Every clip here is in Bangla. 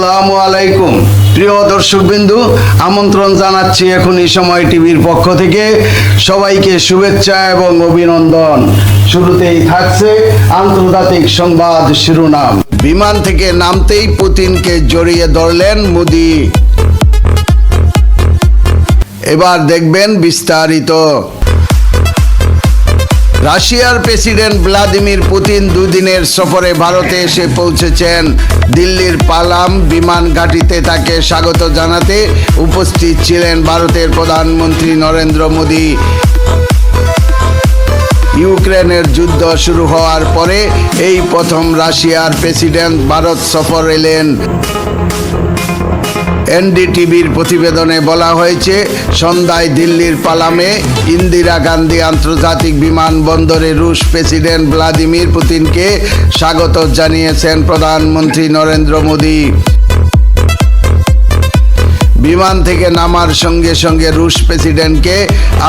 আসসালামু আলাইকুম। প্রিয় দর্শকবিন্দু, আমন্ত্রণ জানাচ্ছি এখন এই সময় টিভির পক্ষ থেকে। সবাইকে শুভেচ্ছা এবং অভিনন্দন। শুরুতেই থাকছে আন্তর্জাতিক সংবাদ শিরোনাম। বিমান থেকে নামতেই পুতিনকে জড়িয়ে ধরলেন মোদি। এবার দেখবেন বিস্তারিত। রাশিয়ার প্রেসিডেন্ট ভ্লাদিমির পুতিন দুদিনের সফরে ভারতে এসে পৌঁছেছেন। দিল্লির পালাম বিমান ঘাঁটিতে তাকে স্বাগত জানাতে উপস্থিত ছিলেন ভারতের প্রধানমন্ত্রী নরেন্দ্র মোদী। ইউক্রেনের যুদ্ধ শুরু হওয়ার পরে এই প্রথম রাশিয়ার প্রেসিডেন্ট ভারত সফর এলেন। এনডিটিভির প্রতিবেদনে বলা হয়েছে, সন্ধ্যায় দিল্লির পালামে ইন্দিরা গান্ধী আন্তর্জাতিক বিমানবন্দরে রুশ প্রেসিডেন্ট ভ্লাদিমির পুতিনকে স্বাগত জানিয়েছেন প্রধানমন্ত্রী নরেন্দ্র মোদী। বিমান থেকে নামার সঙ্গে সঙ্গে রুশ প্রেসিডেন্টকে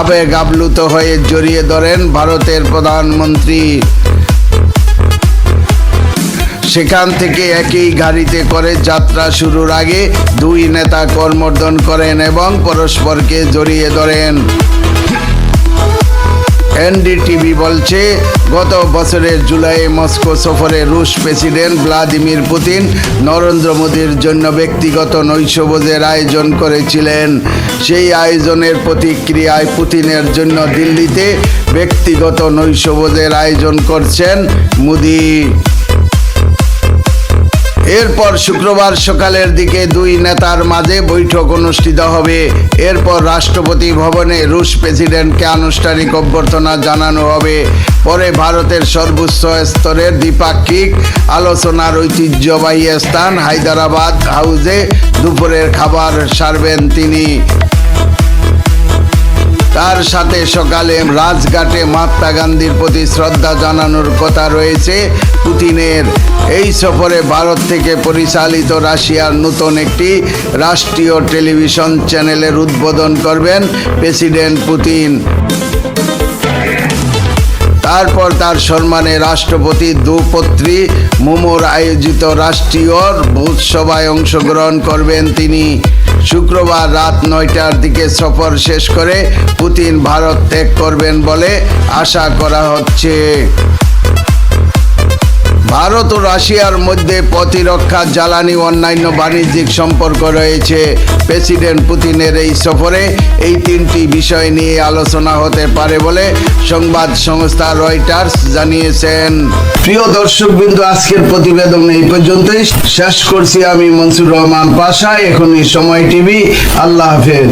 আবেগ আপ্লুত হয়ে জড়িয়ে ধরেন ভারতের প্রধানমন্ত্রী। সেখান থেকে একই গাড়িতে করে যাত্রা শুরুর আগে দুই নেতা কর্মর্দন করেন এবং পরস্পরকে জড়িয়ে ধরেন। এনডিটিভি বলছে, গত বছরের জুলাইয়ে মস্কো সফরে রুশ প্রেসিডেন্ট ভ্লাদিমির পুতিন নরেন্দ্র মোদীর জন্য ব্যক্তিগত নৈশভোজের আয়োজন করেছিলেন। সেই আয়োজনের প্রতিক্রিয়ায় পুতিনের জন্য দিল্লিতে ব্যক্তিগত নৈশভোজের আয়োজন করছেন মোদী। এরপর শুক্রবার সকালের দিকে দুই নেতার মাঝে বৈঠক অনুষ্ঠিত হবে। এরপর রাষ্ট্রপতি ভবনে রুশ প্রেসিডেন্টকে আনুষ্ঠানিক অভ্যর্থনা জানানো হবে। পরে ভারতের সর্বোচ্চ স্তরের দ্বিপাক্ষিক আলোচনার ঐতিহ্যবাহী স্থান হায়দ্রাবাদ হাউজে দুপুরের খাবার সারবেন তিনি। তার সাথে সকালে রাজঘাটে মহাত্মা গান্ধীর প্রতি শ্রদ্ধা জানানোর কথা রয়েছে পুতিনের। এই সফরে ভারত থেকে পরিচালিত রাশিয়ার নতুন একটি রাষ্ট্রীয় টেলিভিশন চ্যানেলের উদ্বোধন করবেন প্রেসিডেন্ট পুতিন। তারপর তার সম্মানে রাষ্ট্রপতি দুপত্রী মোমোর আয়োজিত রাষ্ট্রীয় ভোজসভায় অংশগ্রহণ করবেন তিনি। শুক্রবার রাত নয়টার দিকে সফর শেষ করে পুতিন ভারত ত্যাগ করবেন বলে আশা করা হচ্ছে। ভারত ও রাশিয়ার মধ্যে প্রতিরক্ষা জ্বালানি অন্যান্য বাণিজ্যিক সম্পর্ক রয়েছে। প্রেসিডেন্ট পুতিনের এই সফরে এই তিনটি বিষয় নিয়ে আলোচনা হতে পারে বলে সংবাদ সংস্থা রয়টার্স জানিয়েছেন। প্রিয় দর্শক বিন্দু আজকের প্রতিবেদন এই পর্যন্তই। শেষ করছি আমি মনসুর রহমান পাশা। এখনই সময় টিভি। আল্লাহ হাফেজ।